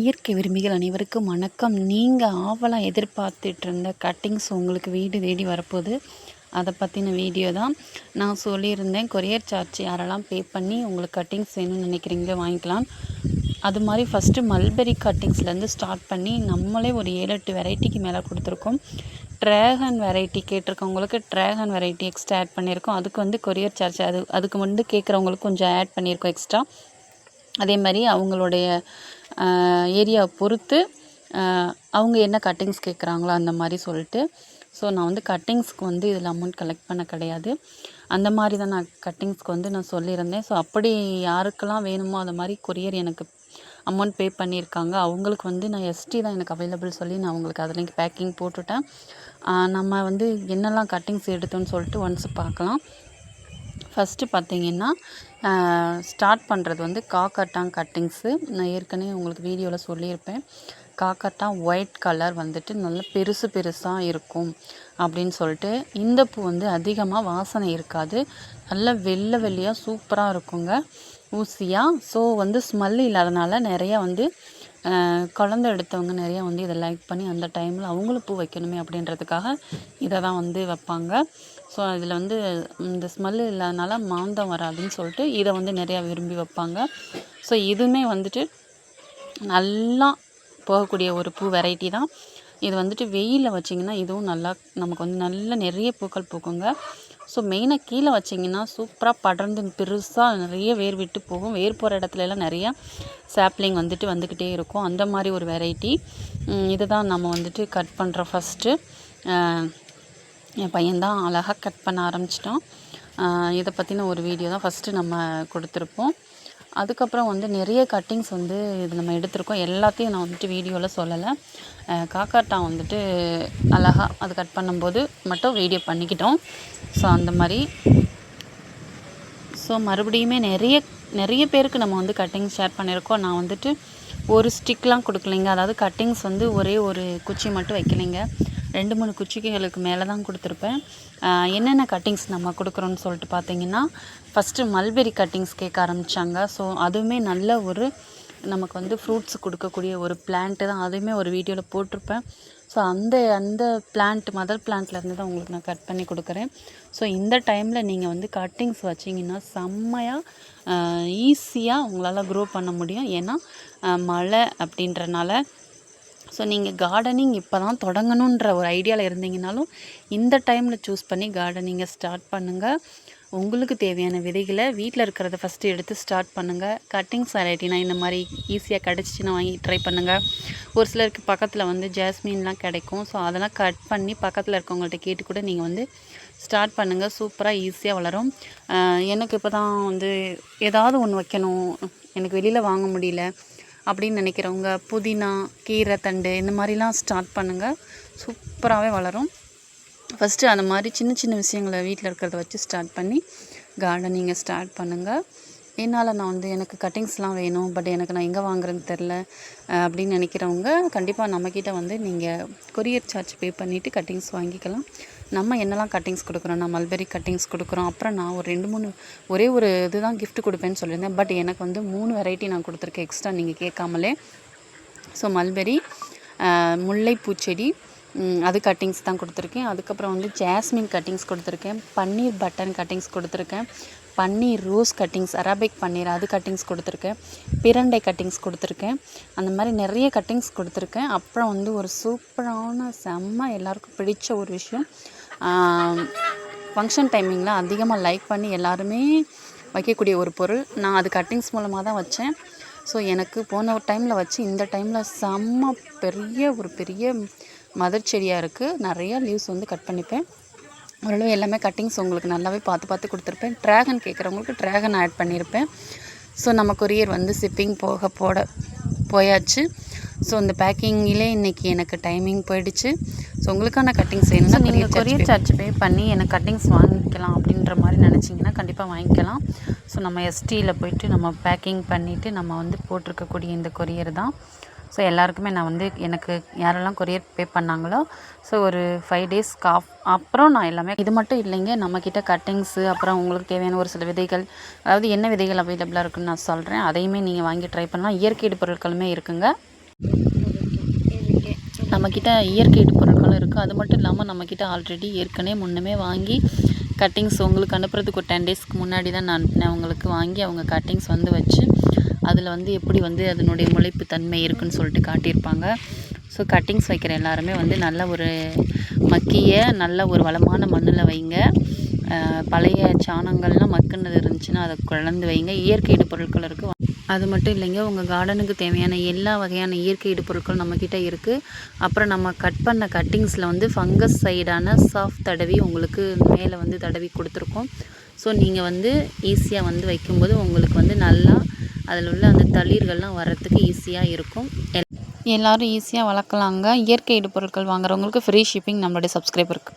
இயற்கை விரும்பிகள் அனைவருக்கும் வணக்கம். நீங்கள் ஆவலாக எதிர்பார்த்துட்டு இருந்த கட்டிங்ஸ் உங்களுக்கு வீடு தேடி வரப்போகுது. அதை பற்றின வீடியோ தான் நான் சொல்லியிருந்தேன். கொரியர் சார்ஜ் யாரெல்லாம் பே பண்ணி உங்களுக்கு கட்டிங்ஸ் வேணும்னு நினைக்கிறீங்களோ வாங்கிக்கலாம். அது மாதிரி ஃபஸ்ட்டு மல்பெரி கட்டிங்ஸ்லேருந்து ஸ்டார்ட் பண்ணி நம்மளே ஒரு ஏழு எட்டு வெரைட்டிக்கு மேலே கொடுத்துருக்கோம். ட்ராகன் வெரைட்டி கேட்டிருக்கவங்களுக்கு ட்ராகன் வெரைட்டி எக்ஸ்ட்ரா ஆட் பண்ணியிருக்கோம். அதுக்கு வந்து கொரியர் சார்ஜ் அது அதுக்கு வந்து கேட்குறவங்களுக்கு கொஞ்சம் ஆட் பண்ணியிருக்கோம் எக்ஸ்ட்ரா அதே மாதிரி அவங்களுடைய ஏரியாவை பொறுத்து அவங்க என்ன கட்டிங்ஸ் கேட்குறாங்களோ அந்த மாதிரி சொல்லிட்டு. ஸோ நான் வந்து கட்டிங்ஸ்க்கு வந்து இதில் அமௌண்ட் கலெக்ட் பண்ண கிடையாது. அந்த மாதிரி தான் நான் கட்டிங்ஸ்க்கு வந்து நான் சொல்லியிருந்தேன். ஸோ அப்படி யாருக்கெல்லாம் வேணுமோ அது மாதிரி கொரியர் எனக்கு அமௌண்ட் பே பண்ணியிருக்காங்க. அவங்களுக்கு வந்து நான் எஸ்டி தான் எனக்கு அவைலபிள் சொல்லி நான் அவங்களுக்கு அதுலேயும் பேக்கிங் போட்டுவிட்டேன் நம்ம வந்து என்னெல்லாம் கட்டிங்ஸ் எடுத்தோன்னு சொல்லிட்டு ஒன்ஸ் பார்க்கலாம். ஃபஸ்ட்டு பார்த்தீங்கன்னா ஸ்டார்ட் பண்ணுறது வந்து காக்கட்டாங் கட்டிங்ஸு நான் ஏற்கனவே உங்களுக்கு வீடியோவில் சொல்லியிருப்பேன். காக்கட்டான் ஒயிட் கலர் வந்துட்டு நல்ல பெருசு பெருசாக இருக்கும் அப்படின்னு சொல்லிட்டு இந்த பூ வந்து அதிகமாக வாசனை இருக்காது. நல்ல வெள்ளை வெள்ளையாக சூப்பராக இருக்குங்க. ஊசியாக ஸோ வந்து ஸ்மெல் இல்லாதனால நிறையா வந்து குழந்த எடுத்தவங்க நிறையா வந்து இதை லைக் பண்ணி அந்த டைமில் அவங்களும் பூ வைக்கணுமே அப்படின்றதுக்காக இதை தான் வந்து வைப்பாங்க. ஸோ அதில் வந்து இந்த ஸ்மெல்லு இல்லாதனால மாந்தம் வராதுன்னு சொல்லிட்டு இதை வந்து நிறையா விரும்பி வைப்பாங்க. ஸோ இதுவுமே வந்துட்டு நல்லா போகக்கூடிய ஒரு பூ வெரைட்டி தான். இது வந்துட்டு வெயிலில் வச்சிங்கன்னா இதுவும் நல்லா நமக்கு வந்து நல்ல நிறைய பூக்கள் பூக்குங்க. ஸோ மெயினாக கீழே வச்சிங்கன்னா சூப்பராக படர்ந்து பெருசாக நிறைய வேர் விட்டு போகும். வேர் போகிற இடத்துலலாம் நிறையா சாப்ளிங் வந்துட்டு வந்துக்கிட்டே இருக்கும். அந்த மாதிரி ஒரு வெரைட்டி இதை தான் நம்ம வந்துட்டு கட் பண்ணுறோம் ஃபஸ்ட்டு என் பையன்தான் அழகாக கட் பண்ண ஆரம்பிச்சிட்டான். இதை பற்றின ஒரு வீடியோ தான் ஃபஸ்ட்டு நம்ம கொடுத்துருப்போம். அதுக்கப்புறம் வந்து நிறைய கட்டிங்ஸ் வந்து இது நம்ம எடுத்திருக்கோம். எல்லாத்தையும் நான் வந்துட்டு வீடியோவில் சொல்லலை. காக்காட்டா வந்துட்டு அழகாக அது கட் பண்ணும்போது மட்டும் வீடியோ பண்ணிக்கிட்டோம். ஸோ அந்த மாதிரி. ஸோ மறுபடியுமே நிறைய நிறைய பேருக்கு நம்ம வந்து கட்டிங் ஷேர் பண்ணியிருக்கோம். நான் வந்துட்டு ஒரு ஸ்டிக்லாம் கொடுக்கலைங்க. அதாவது கட்டிங்ஸ் வந்து ஒரே ஒரு குச்சி மட்டும் வைக்கலைங்க. ரெண்டு மூணு குச்சிக்கைகளுக்கு மேலே தான் கொடுத்துருப்பேன் என்னென்ன கட்டிங்ஸ் நம்ம கொடுக்குறோன்னு சொல்லிட்டு பார்த்தீங்கன்னா ஃபஸ்ட்டு மல்பெரி கட்டிங்ஸ் கேட்க ஆரம்பித்தாங்க ஸோ அதுவுமே நல்ல ஒரு நமக்கு வந்து ஃப்ரூட்ஸ் கொடுக்கக்கூடிய ஒரு பிளான்ட்டு தான். அதுவுமே ஒரு வீடியோவில் போட்டிருப்பேன். ஸோ அந்த அந்த பிளான்ட் மதர் பிளான்ட்லேருந்து தான் உங்களுக்கு நான் கட் பண்ணி கொடுக்குறேன். ஸோ இந்த டைமில் நீங்கள் வந்து கட்டிங்ஸ் வச்சிங்கன்னா செம்மையாக ஈஸியாக உங்களால் க்ரோ பண்ண முடியும். ஏன்னா மழை அப்படின்றனால ஸோ நீங்கள் கார்டனிங் இப்போ தான் தொடங்கணுன்ற ஒரு ஐடியாவில் இருந்தீங்கனாலும் இந்த டைமில் சூஸ் பண்ணி கார்டனிங்கை ஸ்டார்ட் பண்ணுங்கள் உங்களுக்கு தேவையான விதைகளை வீட்டில் இருக்கிறத ஃபஸ்ட்டு எடுத்து ஸ்டார்ட் பண்ணுங்கள் கட்டிங் வெரைட்டினா இந்த மாதிரி ஈஸியாக கிடச்சிச்சின்னா வாங்கி ட்ரை பண்ணுங்கள் ஒரு சிலருக்கு பக்கத்தில் வந்து ஜாஸ்மின்லாம் கிடைக்கும். ஸோ அதெல்லாம் கட் பண்ணி பக்கத்தில் இருக்கவங்கள்ட்ட கேட்டு கூட நீங்கள் வந்து ஸ்டார்ட் பண்ணுங்கள் சூப்பராக ஈஸியாக வளரும். எனக்கு இப்போ தான் வந்து ஏதாவது ஒன்று வைக்கணும். எனக்கு வெளியில் வாங்க முடியல. அப்படின்னு நினைக்கிறவங்க புதினா கீரை தண்டு இந்த மாதிரிலாம் ஸ்டார்ட் பண்ணுங்கள் சூப்பராகவே வளரும். ஃபஸ்ட்டு அந்த மாதிரி சின்ன சின்ன விஷயங்களை வீட்டில் இருக்கிறத வச்சு ஸ்டார்ட் பண்ணி கார்டனிங்கை ஸ்டார்ட் பண்ணுங்கள் என்னால் நான் வந்து எனக்கு கட்டிங்ஸ்லாம் வேணும் பட் எனக்கு நான் எங்கே வாங்குறேன்னு தெரில அப்படின்னு நினைக்கிறவங்க கண்டிப்பாக நம்மக்கிட்ட வந்து நீங்கள் கொரியர் சார்ஜ் பே பண்ணிவிட்டு கட்டிங்ஸ் வாங்கிக்கலாம். நம்ம என்னெல்லாம் கட்டிங்ஸ் கொடுக்குறோம்? நான் மல்பெரி கட்டிங்ஸ் கொடுக்குறோம். அப்புறம் நான் ஒரு ரெண்டு மூணு ஒரே ஒரு இதுதான் கிஃப்ட் கொடுப்பேன்னு சொல்லியிருந்தேன். பட் எனக்கு வந்து மூணு வெரைட்டி நான் கொடுத்துருக்கேன் எக்ஸ்ட்ரா நீங்கள் கேட்காமலே. ஸோ மல்பெரி முல்லைப்பூச்செடி அது கட்டிங்ஸ் தான் கொடுத்துருக்கேன். அதுக்கப்புறம் வந்து ஜாஸ்மின் கட்டிங்ஸ் கொடுத்துருக்கேன். பன்னீர் பட்டன் கட்டிங்ஸ் கொடுத்துருக்கேன். பன்னீர் ரோஸ் கட்டிங்ஸ் அரபிக் பன்னீர் அது கட்டிங்ஸ் கொடுத்துருக்கேன். பிரண்டை கட்டிங்ஸ் கொடுத்துருக்கேன். அந்த மாதிரி நிறைய கட்டிங்ஸ் கொடுத்துருக்கேன். அப்புறம் வந்து ஒரு சூப்பரான செம்ம எல்லாருக்கும் பிடிச்ச ஒரு விஷயம். ஃபங்க்ஷன் டைமிங்கில் அதிகமாக லைக் பண்ணி எல்லாருமே வைக்கக்கூடிய ஒரு பொருள். நான் அது கட்டிங்ஸ் மூலமாக தான் வச்சேன். ஸோ எனக்கு போன ஒரு டைமில் வச்சு இந்த டைமில் செம்ம பெரிய ஒரு பெரிய மதர் செடியாக இருக்குது நிறையா லீவ்ஸ் வந்து கட் பண்ணிப்பேன். ஓரளவு எல்லாமே கட்டிங்ஸ் உங்களுக்கு நல்லாவே பார்த்து பார்த்து கொடுத்துருப்பேன். ட்ராகன் கேட்குறவங்களுக்கு ட்ராகன் ஆட் பண்ணியிருப்பேன் ஸோ நம்ம கொரியர் வந்து ஷிப்பிங் போக போட போயாச்சு. ஸோ இந்த பேக்கிங்கிலே இன்றைக்கி எனக்கு டைமிங் போயிடுச்சு. ஸோ உங்களுக்கான கட்டிங்ஸ் வேணும்னா நீங்கள் கொரியர் சார்ஜ் பே பண்ணி எனக்கு கட்டிங்ஸ் வாங்கிக்கலாம் அப்படின்ற மாதிரி நினச்சிங்கன்னா கண்டிப்பாக வாங்கிக்கலாம். ஸோ நம்ம எஸ்டியில் போயிட்டு நம்ம பேக்கிங் பண்ணிவிட்டு நம்ம வந்து போட்டிருக்கக்கூடிய இந்த கொரியர் தான். ஸோ எல்லாருக்குமே நான் வந்து எனக்கு யாரெல்லாம் கொரியர் பே பண்ணாங்களோ ஸோ ஒரு ஃபைவ் டேஸ்க்கு ஆஃப் அப்புறம் நான் எல்லாமே இது மட்டும் இல்லைங்க நம்மக்கிட்ட கட்டிங்ஸு அப்புறம் உங்களுக்கு தேவையான ஒரு சில விதைகள் அதாவது என்ன விதைகள் அவைலபிளாக இருக்குன்னு நான் சொல்கிறேன் அதையுமே நீங்கள் வாங்கி ட்ரை பண்ணலாம். இயற்கை பொருட்களுமே இருக்குங்க. நம்மக்கிட்ட இயற்கை பொருட்களும் இருக்குது அது மட்டும் இல்லாமல் நம்மக்கிட்ட ஆல்ரெடி ஏற்கனவே முன்னமே வாங்கி கட்டிங்ஸ் உங்களுக்கு அனுப்புறதுக்கு ஒரு டென் டேஸ்க்கு முன்னாடி தான் நான் அனுப்பினேன் அவங்களுக்கு வாங்கி அவங்க கட்டிங்ஸ் வந்து வச்சு அதில் வந்து எப்படி வந்து அதனுடைய முளைப்பு தன்மை இருக்குன்னு சொல்லிட்டு காட்டியிருப்பாங்க. ஸோ கட்டிங்ஸ் வைக்கிற எல்லாருமே வந்து நல்ல ஒரு மக்கிய நல்ல ஒரு வளமான மண்ணில் வைங்க. பழைய சாணங்கள்லாம் மக்குனது இருந்துச்சுன்னா அதை கலந்து வைங்க. இயற்கை இடுபொருட்கள் இருக்குது அது மட்டும் இல்லைங்க உங்கள் கார்டனுக்கு தேவையான எல்லா வகையான இயற்கை இடுபொருட்களும் நம்மக்கிட்ட இருக்குது அப்புறம் நம்ம கட் பண்ண கட்டிங்ஸில் வந்து ஃபங்கஸ் சைடான சாஃப்ட் தடவி உங்களுக்கு மேலே வந்து தடவி கொடுத்துருக்கோம். ஸோ நீங்கள் வந்து ஈஸியாக வந்து வைக்கும்போது உங்களுக்கு வந்து நல்லா அதில் உள்ள அந்த தளிர்கள்லாம் வர்றதுக்கு ஈஸியாக இருக்கும். எல்லோரும் ஈஸியாக வளர்க்கலாங்க. இயற்கை இடுபொருட்கள் வாங்குறவங்களுக்கு ஃப்ரீ ஷிப்பிங் நம்மளுடைய சப்ஸ்கிரைபருக்கு